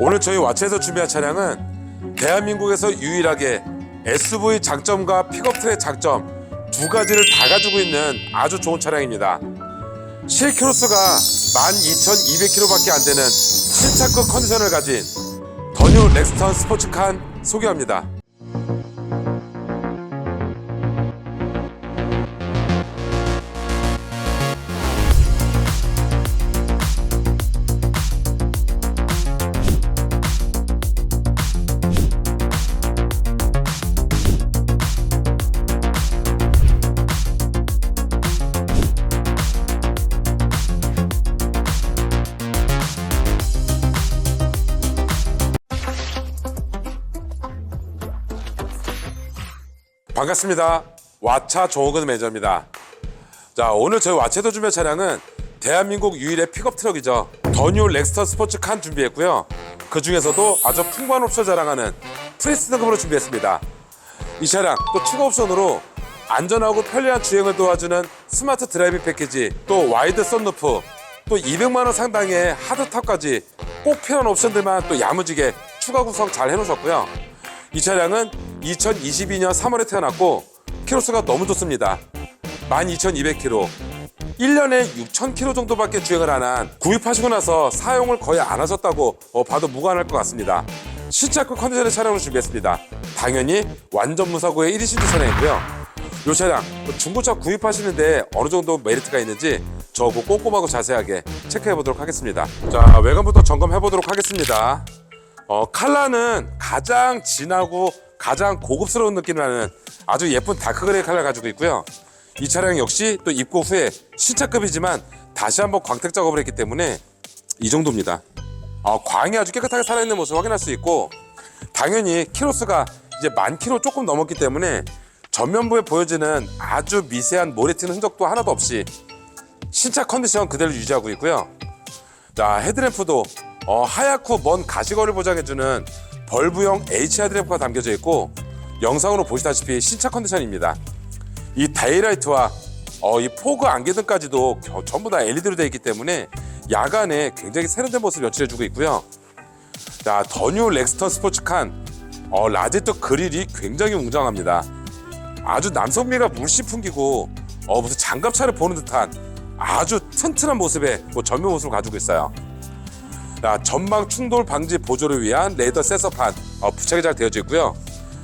오늘 저희 와치에서 준비한 차량은 대한민국에서 유일하게 SUV 장점과 픽업 트랙 장점 두 가지를 다 가지고 있는 아주 좋은 차량입니다. 실키로수가 12,200km밖에 안 되는 신차급 컨디션을 가진 더뉴 렉스턴 스포츠칸 소개합니다. 반갑습니다. 와차 조호근 매니저입니다. 자, 오늘 저희 와체도 준비한 차량은 대한민국 유일의 픽업 트럭이죠. 더뉴 렉스턴 스포츠 칸 준비했고요. 그 중에서도 아주 풍부한 옵션 자랑하는 프리스 등급으로 준비했습니다. 이 차량 또 추가 옵션으로 안전하고 편리한 주행을 도와주는 스마트 드라이빙 패키지, 또 와이드 썬루프, 또 200만 원 상당의 하드탑까지 꼭 필요한 옵션들만 또 야무지게 추가 구성 잘 해놓으셨고요. 이 차량은 2022년 3월에 태어났고 키로수가 너무 좋습니다. 12,200km. 1년에 6,000km 정도밖에 주행을 안 한 구입하시고 나서 사용을 거의 안 하셨다고 어, 봐도 무관할 것 같습니다. 신차급 컨디션의 차량을 준비했습니다. 당연히 완전 무사고의 1위 신주 차량이고요. 이 차량 뭐 중고차 구입하시는데 어느 정도 메리트가 있는지 저거 꼼꼼하고 자세하게 체크해 보도록 하겠습니다. 자 외관부터 점검해 보도록 하겠습니다. 어, 칼라는 가장 진하고 가장 고급스러운 느낌을 나는 아주 예쁜 다크 그레이 칼라 가지고 있고요. 이 차량 역시 또 입고 후에 신차급이지만 다시 한번 광택 작업을 했기 때문에 이 정도입니다. 어, 광이 아주 깨끗하게 살아있는 모습 확인할 수 있고 당연히 키로수가 이제 만 키로 조금 넘었기 때문에 전면부에 보여지는 아주 미세한 모래 튀는 흔적도 하나도 없이 신차 컨디션 그대로 유지하고 있고요. 자 헤드램프도 어, 하얗고 먼 가시거리를 보장해주는 벌브형 HR 램프가 담겨져 있고 영상으로 보시다시피 신차 컨디션입니다. 이 다이라이트와 어, 이 포그 안개등까지도 겨- 전부 다 LED로 되어 있기 때문에 야간에 굉장히 세련된 모습을 연출해주고 있고요. 자 더뉴 렉스턴 스포츠칸 어, 라제트 그릴이 굉장히 웅장합니다. 아주 남성미가 물씬 풍기고 어, 무슨 장갑차를 보는 듯한 아주 튼튼한 모습의 뭐 전면 모습을 가지고 있어요. 자, 전방 충돌 방지 보조를 위한 레이더 센서판 어, 부착이 잘 되어져 있고요.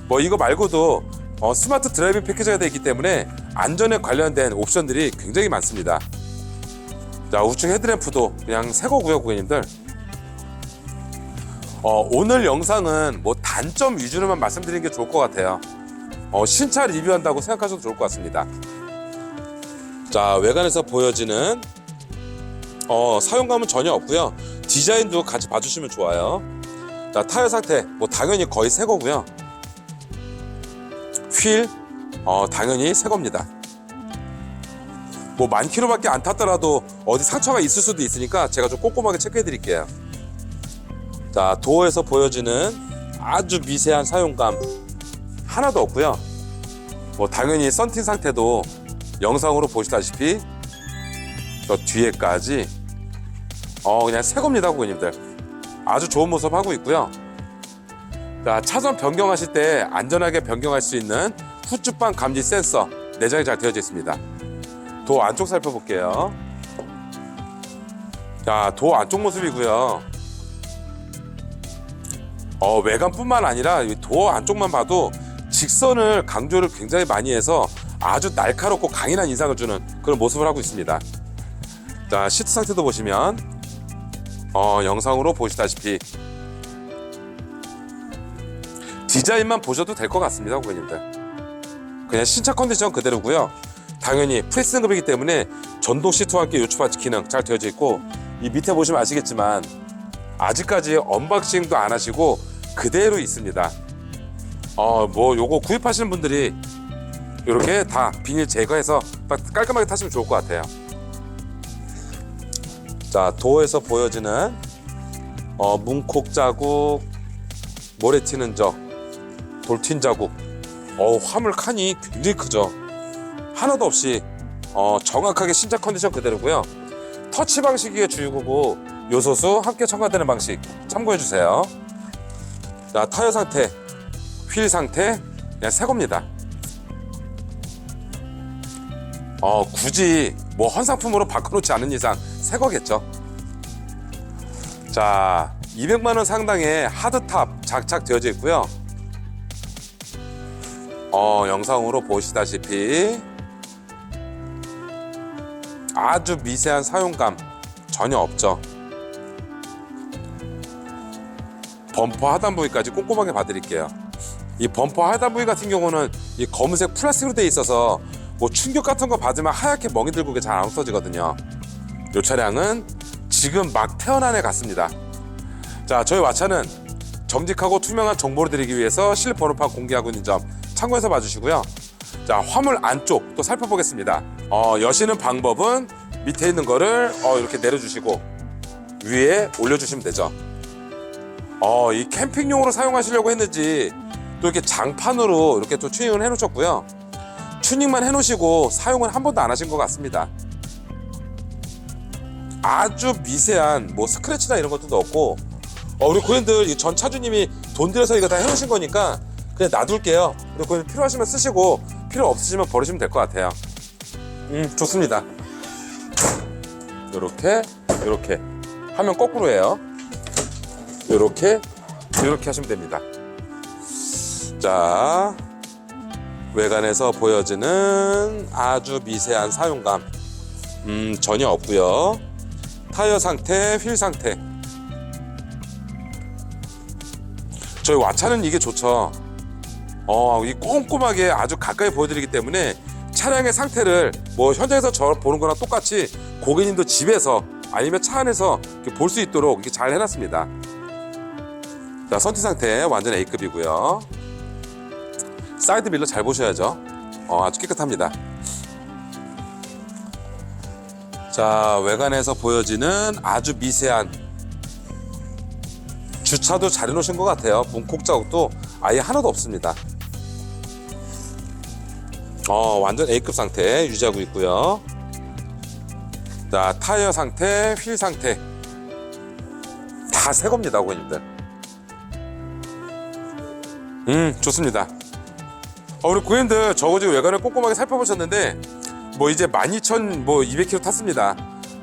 뭐 이거 말고도 어, 스마트 드라이빙 패키지가 되어 있기 때문에 안전에 관련된 옵션들이 굉장히 많습니다. 자, 우측 헤드램프도 그냥 새 거고요, 고객님들. 어, 오늘 영상은 뭐 단점 위주로만 말씀드리는 게 좋을 것 같아요. 어, 신차 리뷰한다고 생각하셔도 좋을 것 같습니다. 자, 외관에서 보여지는 어, 사용감은 전혀 없고요. 디자인도 같이 봐주시면 좋아요. 자, 타이어 상태 뭐 당연히 거의 새 거고요. 휠 어, 당연히 새 겁니다. 뭐 만 킬로밖에 안 탔더라도 어디 상처가 있을 수도 있으니까 제가 좀 꼼꼼하게 체크해 드릴게요. 자, 도어에서 보여지는 아주 미세한 사용감 하나도 없고요. 뭐 당연히 썬팅 상태도 영상으로 보시다시피 저 뒤에까지 어 그냥 새 겁니다 고객님들. 아주 좋은 모습 하고 있고요. 자 차선 변경하실 때 안전하게 변경할 수 있는 후추방 감지 센서 내장이 잘 되어져 있습니다. 도 안쪽 살펴볼게요. 자 도 안쪽 모습이고요. 어 외관뿐만 아니라 이 도어 안쪽만 봐도 직선을 강조를 굉장히 많이 해서 아주 날카롭고 강인한 인상을 주는 그런 모습을 하고 있습니다. 자 시트 상태도 보시면 어, 영상으로 보시다시피 디자인만 보셔도 될 것 같습니다 고객님들. 그냥 신차 컨디션 그대로고요. 당연히 프레스 등급이기 때문에 전동 시트와 함께 요추바치 기능 잘 되어져 있고 이 밑에 보시면 아시겠지만 아직까지 언박싱도 안 하시고 그대로 있습니다. 어 뭐 요거 구입하시는 분들이 이렇게 다 비닐 제거해서 딱 깔끔하게 타시면 좋을 것 같아요 자 도어에서 보여지는 어, 문콕 자국, 모래 튀는 적, 돌튄 자국. 어, 화물 칸이 굉장히 크죠. 하나도 없이 어, 정확하게 신차 컨디션 그대로고요. 터치 방식의 주유구고 요소수 함께 첨가되는 방식. 참고해 주세요. 자 타이어 상태, 휠 상태 그냥 새 겁니다. 어 굳이 뭐 헌상품으로 바꿔놓지 않은 이상 새 거겠죠. 자 200만 원 상당의 하드탑 장착되어져 있고요. 어 영상으로 보시다시피 아주 미세한 사용감 전혀 없죠. 범퍼 하단 부위까지 꼼꼼하게 봐드릴게요. 이 범퍼 하단 부위 같은 경우는 이 검은색 플라스틱으로 돼 있어서 뭐 충격 같은 거 받으면 하얗게 멍이 들고 잘 안 없어지거든요. 이 차량은 지금 막 태어난 애 같습니다. 자, 저희 와차는 정직하고 투명한 정보를 드리기 위해서 실내 번호판 공개하고 있는 점 참고해서 봐주시고요. 자, 화물 안쪽 또 살펴보겠습니다. 어, 여시는 방법은 밑에 있는 거를 어, 이렇게 내려주시고 위에 올려주시면 되죠. 어, 이 캠핑용으로 사용하시려고 했는지 또 이렇게 장판으로 이렇게 또 튜닝을 해놓으셨고요. 튜닝만 해놓으시고 사용은 한 번도 안 하신 것 같습니다. 아주 미세한 뭐 스크래치나 이런 것도 없고 어, 우리 고객들 이전 차주님이 돈 들여서 이거 다 해놓으신 거니까 그냥 놔둘게요. 우리 고객 필요하시면 쓰시고 필요 없으시면 버리시면 될 것 같아요. 음 좋습니다. 요렇게 요렇게 하면 거꾸로 해요. 요렇게 요렇게 하시면 됩니다. 자 외관에서 보여지는 아주 미세한 사용감 음 전혀 없고요. 타이어 상태, 휠 상태. 저희 와차는 이게 좋죠. 어, 이 꼼꼼하게 아주 가까이 보여드리기 때문에 차량의 상태를 뭐 현장에서 저 보는 거랑 똑같이 고객님도 집에서 아니면 차 안에서 볼 수 있도록 이렇게 잘 해놨습니다. 자, 선티 상태 완전 A급이고요. 사이드 밀러 잘 보셔야죠. 어, 아주 깨끗합니다. 자, 외관에서 보여지는 아주 미세한 주차도 잘 해놓으신 것 같아요. 문콕 자국도 아예 하나도 없습니다. 어, 완전 A급 상태 유지하고 있고요. 자, 타이어 상태, 휠 상태 다 새 겁니다, 고객님들. 음, 좋습니다. 어, 우리 고객님들 저거 지금 외관을 꼼꼼하게 살펴보셨는데 뭐 이제 12,000, 뭐 200km 탔습니다.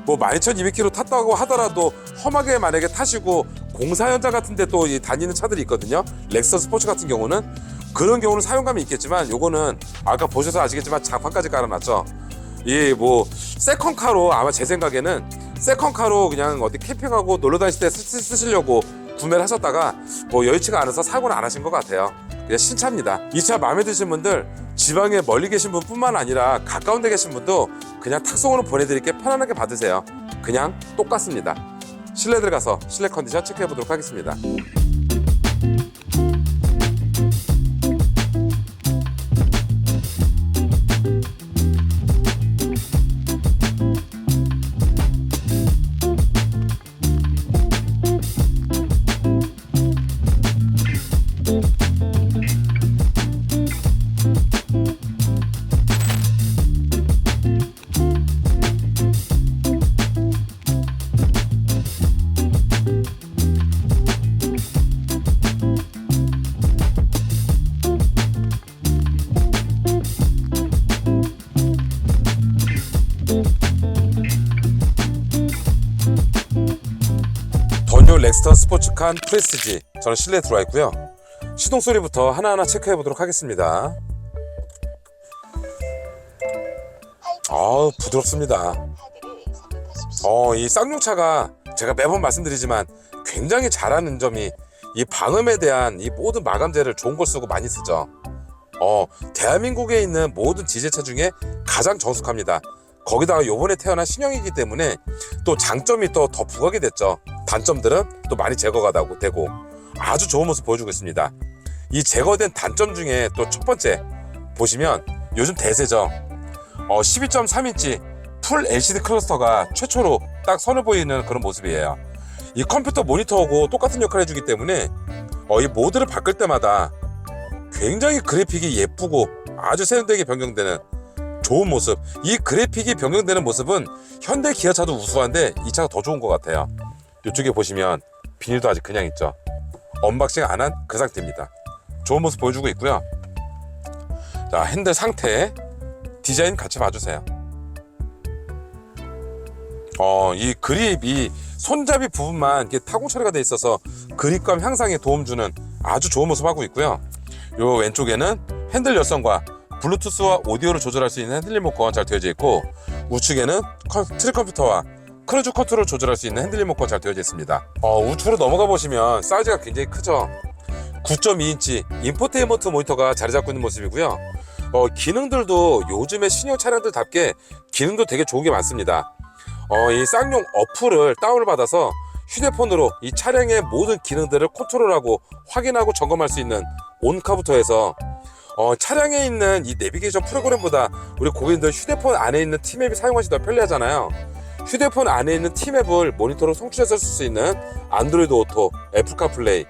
뭐 12,200km 탔다고 하더라도 험하게 만약에 타시고 공사 현장 같은데 또이 다니는 차들이 있거든요. 렉서 스포츠 같은 경우는 그런 경우는 사용감이 있겠지만 요거는 아까 보셔서 아시겠지만 장판까지 깔아놨죠. 이 뭐 세컨카로 아마 제 생각에는 세컨카로 그냥 어디 캠핑하고 놀러 다니실 때 쓰, 쓰시려고 구매를 하셨다가 뭐 여의치가 않아서 사고는 안 하신 것 같아요. 그냥 신차입니다. 이 차 마음에 드신 분들 지방에 멀리 계신 분뿐만 아니라 가까운 데 계신 분도 그냥 탁송으로 보내드릴게 편안하게 받으세요. 그냥 똑같습니다. 실내 들어가서 실내 컨디션 체크해 보도록 하겠습니다. 스포츠칸 프레스티지 저는 실내에 들어와 있고요 시동 소리부터 하나하나 체크해 보도록 하겠습니다 아우 부드럽습니다 어, 이 쌍용차가 제가 매번 말씀드리지만 굉장히 잘하는 점이 이 방음에 대한 이 모든 마감재를 좋은 걸 쓰고 많이 쓰죠. 어, 대한민국에 있는 모든 지제차 중에 가장 정숙합니다. 거기다가 요번에 태어난 신형이기 때문에 또 장점이 또 더 부각이 됐죠. 단점들은 또 많이 제거가 되고, 아주 좋은 모습 보여주고 있습니다. 이 제거된 단점 중에 또 첫 번째 보시면 요즘 대세죠. 어, 12.3인치 풀 LCD 클러스터가 최초로 딱 선을 보이는 그런 모습이에요. 이 컴퓨터 모니터하고 똑같은 역할을 해주기 때문에 어, 이 모드를 바꿀 때마다 굉장히 그래픽이 예쁘고 아주 세련되게 변경되는 좋은 모습. 이 그래픽이 변경되는 모습은 현대 기아차도 우수한데 이 차가 더 좋은 것 같아요. 이쪽에 보시면 비닐도 아직 그냥 있죠. 언박싱 안 한 그 상태입니다. 좋은 모습 보여주고 있고요. 자 핸들 상태 디자인 같이 봐주세요. 어, 이 그립이 손잡이 부분만 이렇게 타공 처리가 돼 있어서 그립감 향상에 도움 주는 아주 좋은 모습 하고 있고요. 요 왼쪽에는 핸들 열선과 블루투스와 오디오를 조절할 수 있는 핸들 리모컨 잘 되어져 있고 우측에는 컴- 트랙 컴퓨터와 크루즈 컨트롤 조절할 수 있는 핸들 리모컨 잘 되어져 있습니다. 어, 우측으로 넘어가 보시면 사이즈가 굉장히 크죠. 9.2인치 인포테인먼트 모니터가 자리 잡고 있는 모습이고요. 어, 기능들도 요즘의 신형 차량들답게 기능도 되게 좋은 게 많습니다. 어, 이 쌍용 어플을 다운을 받아서 휴대폰으로 이 차량의 모든 기능들을 컨트롤하고 확인하고 점검할 수 있는 온카부터 해서 어, 차량에 있는 이 내비게이션 프로그램보다 우리 고객님들 휴대폰 안에 있는 티맵이 사용하시 더 편리하잖아요. 휴대폰 안에 있는 티맵을 모니터로 송출해서 쓸 수 있는 안드로이드 오토, 애플카 플레이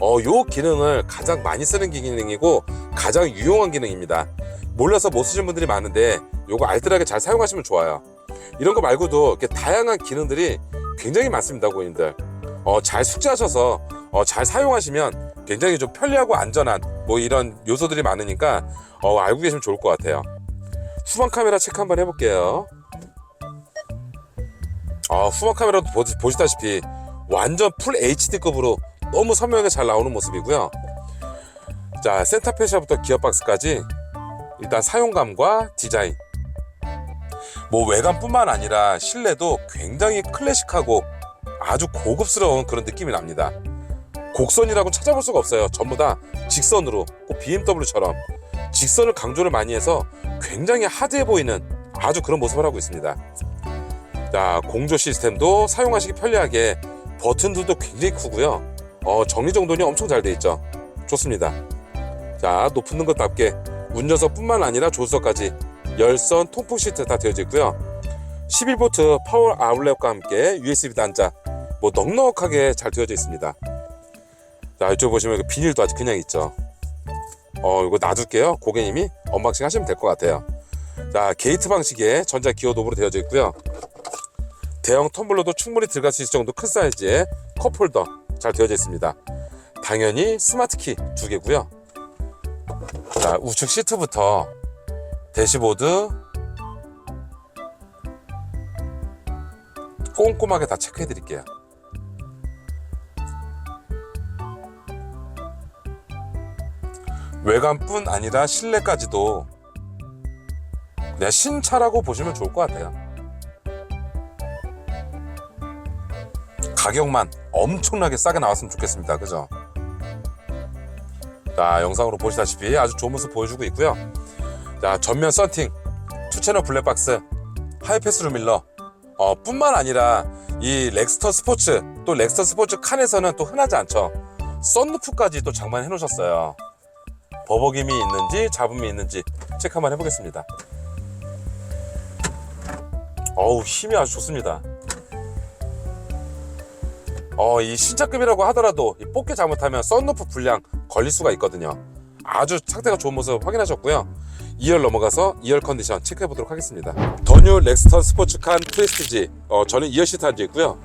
어, 요 기능을 가장 많이 쓰는 기능이고 가장 유용한 기능입니다. 몰라서 못 쓰시는 분들이 많은데 요거 알뜰하게 잘 사용하시면 좋아요. 이런 거 말고도 이렇게 다양한 기능들이 굉장히 많습니다, 고객님들. 어, 잘 숙지하셔서 어, 잘 사용하시면 굉장히 좀 편리하고 안전한 뭐 이런 요소들이 많으니까 어, 알고 계시면 좋을 것 같아요. 후방 카메라 체크 한번 해볼게요. 어, 후방 카메라도 보, 보시다시피 완전 풀 HD급으로 너무 선명하게 잘 나오는 모습이고요. 자, 센터페시아부터 기어박스까지 일단 사용감과 디자인 뭐 외관뿐만 아니라 실내도 굉장히 클래식하고 아주 고급스러운 그런 느낌이 납니다. 곡선이라고 찾아볼 수가 없어요. 전부 다 직선으로 꼭 BMW처럼 직선을 강조를 많이 해서 굉장히 하드해 보이는 아주 그런 모습을 하고 있습니다. 자, 공조 시스템도 사용하시기 편리하게 버튼들도 굉장히 크고요. 어, 정리 정돈이 엄청 잘 돼 있죠. 좋습니다. 자, 높은 것답게 운전석뿐만 아니라 조수석까지 열선 통풍 시트 다 되어져 있고요. 11V 파워 아울렛과 함께 USB 단자 뭐 넉넉하게 잘 되어져 있습니다. 자 이쪽 보시면 그 비닐도 아직 그냥 있죠. 어 이거 놔둘게요. 고객님이 언박싱 하시면 될 것 같아요. 자 게이트 방식의 전자 기어 도구로 되어져 있고요. 대형 텀블러도 충분히 들어갈 수 있을 정도 큰 사이즈의 컵 홀더 잘 되어져 있습니다. 당연히 스마트 키 두 개고요. 자 우측 시트부터 대시보드 꼼꼼하게 다 체크해 드릴게요. 외관뿐 아니라 실내까지도 그냥 신차라고 보시면 좋을 것 같아요. 가격만 엄청나게 싸게 나왔으면 좋겠습니다. 그죠? 자, 영상으로 보시다시피 아주 좋은 모습 보여주고 있고요. 자 전면 썬팅 투채널 블랙박스 하이패스 루밀러 어, 뿐만 아니라 이 렉스터 스포츠 또 렉스터 스포츠 칸에서는 또 흔하지 않죠 썬루프까지 또 장만해 놓으셨어요 버벅임이 있는지 잡음이 있는지 체크 한번 해보겠습니다 어우 힘이 아주 좋습니다 어, 이 신차급이라고 하더라도 이 뽑기 잘못하면 썬루프 불량 걸릴 수가 있거든요 아주 상태가 좋은 모습 확인하셨고요 2열 넘어가서 2열 컨디션 체크해 보도록 하겠습니다. 더뉴 렉스턴 스포츠칸 프레스티지. 어, 저는 2열 시트 앉아 있고요.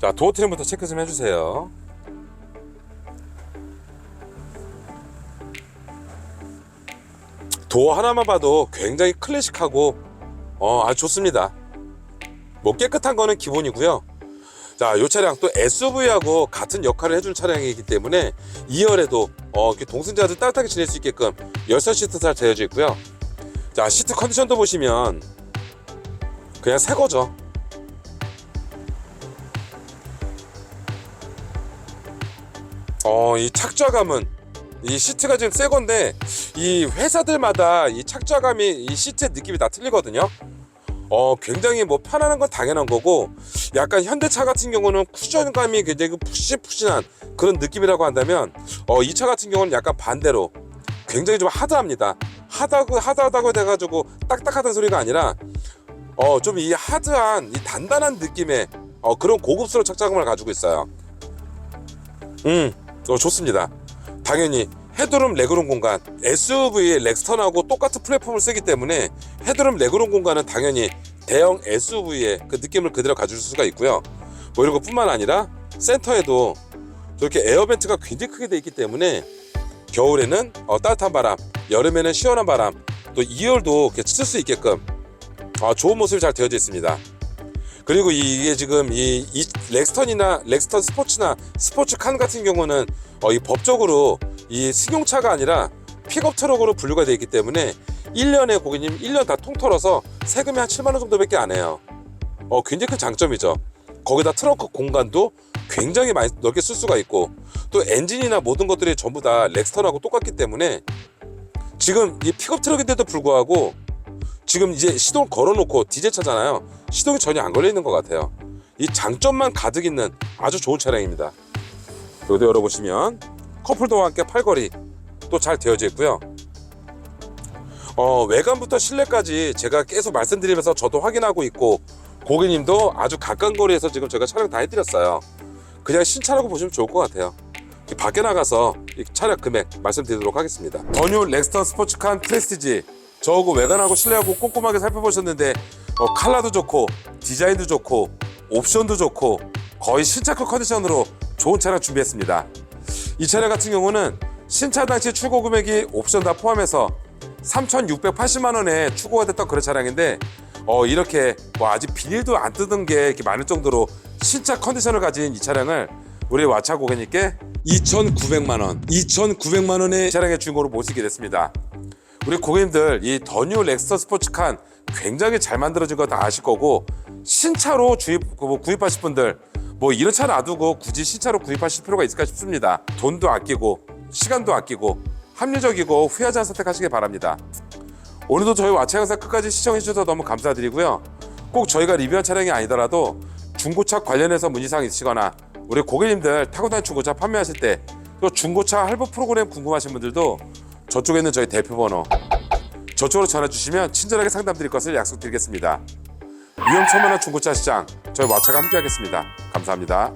자, 도어 트림부터 체크 좀 해주세요. 도어 하나만 봐도 굉장히 클래식하고 어, 아주 좋습니다. 뭐 깨끗한 거는 기본이고요. 자, 이 차량 또 SUV하고 같은 역할을 해줄 차량이기 때문에 2열에도 어, 동승자들 따뜻하게 지낼 수 있게끔 열선 시트 잘 되어져 있고요. 자, 시트 컨디션도 보시면 그냥 새 거죠. 어, 이 착좌감은 이 시트가 지금 새 건데 이 회사들마다 이 착좌감이 이 시트의 느낌이 다 틀리거든요. 어, 굉장히 뭐 편안한 건 당연한 거고 약간 현대차 같은 경우는 쿠션감이 굉장히 푹신푹신한 그런 느낌이라고 한다면 어, 이 차 같은 경우는 약간 반대로 굉장히 좀 하드합니다. 하다고 하다하다고 돼가지고 딱딱하다는 소리가 아니라 어, 좀 이 하드한 이 단단한 느낌의 어, 그런 고급스러운 착장감을 가지고 있어요. 음, 어, 좋습니다. 당연히 헤드룸 레그룸 공간 SUV 렉스턴하고 똑같은 플랫폼을 쓰기 때문에 헤드룸 레그룸 공간은 당연히 대형 SUV의 그 느낌을 그대로 가질 수가 있고요. 뭐 이런 것뿐만 아니라 센터에도 저렇게 에어벤트가 굉장히 크게 돼 있기 때문에 겨울에는 어, 따뜻한 바람, 여름에는 시원한 바람, 또 2열도 이렇게 쓸 수 있게끔 아, 좋은 모습이 잘 되어져 있습니다. 그리고 이- 이게 지금 이, 이 렉스턴이나 렉스턴 스포츠나 스포츠 칸 같은 경우는 어, 이 법적으로 이 승용차가 아니라 픽업 트럭으로 분류가 되어 있기 때문에 1년에 고객님 1년 다 통틀어서 세금이 한 7만 원 정도밖에 안 해요. 어, 굉장히 큰 장점이죠. 거기다 트렁크 공간도 굉장히 많이 넓게 쓸 수가 있고 또 엔진이나 모든 것들이 전부 다 렉스턴하고 똑같기 때문에 지금 이 픽업 트럭인데도 불구하고 지금 이제 시동 걸어놓고 디젤 차잖아요. 시동이 전혀 안 걸려 있는 것 같아요. 이 장점만 가득 있는 아주 좋은 차량입니다. 여기도 열어보시면 커플도어와 함께 팔걸이 또 잘 되어져 있고요. 어, 외관부터 실내까지 제가 계속 말씀드리면서 저도 확인하고 있고 고객님도 아주 가까운 거리에서 지금 제가 촬영 다 해드렸어요. 그냥 신차라고 보시면 좋을 것 같아요. 이 밖에 나가서 이 차량 금액 말씀드리도록 하겠습니다. 더뉴 렉스턴 스포츠칸 프레스티지 저하고 외관하고 실내하고 꼼꼼하게 살펴보셨는데 어, 컬러도 좋고 디자인도 좋고 옵션도 좋고 거의 신차급 컨디션으로 좋은 차량 준비했습니다. 이 차량 같은 경우는 신차 당시 출고 금액이 옵션 다 포함해서 3,680만 원에 출고가 됐던 그런 차량인데 어 이렇게 뭐 아직 비닐도 안 뜯은 게 이렇게 많을 정도로 신차 컨디션을 가진 이 차량을 우리 와차 고객님께 2,900만 원, 2,900만 원의 차량의 주인공으로 모시게 됐습니다. 우리 고객님들 이 더뉴 렉스터 스포츠칸 굉장히 잘 만들어진 거 다 아실 거고 신차로 주입, 그뭐 구입하실 분들 뭐 이런 차 놔두고 굳이 신차로 구입하실 필요가 있을까 싶습니다. 돈도 아끼고 시간도 아끼고 합리적이고 후회하지 않은 선택하시길 바랍니다. 오늘도 저희 와차 영상 끝까지 시청해 주셔서 너무 감사드리고요. 꼭 저희가 리뷰한 차량이 아니더라도 중고차 관련해서 문의사항 있으시거나 우리 고객님들 타고 다니는 중고차 판매하실 때 또 중고차 할부 프로그램 궁금하신 분들도 저쪽에 있는 저희 대표 번호 저쪽으로 전화 주시면 친절하게 상담 드릴 것을 약속드리겠습니다. 위험천만한 중고차 시장 저희 와차가 함께하겠습니다. 감사합니다.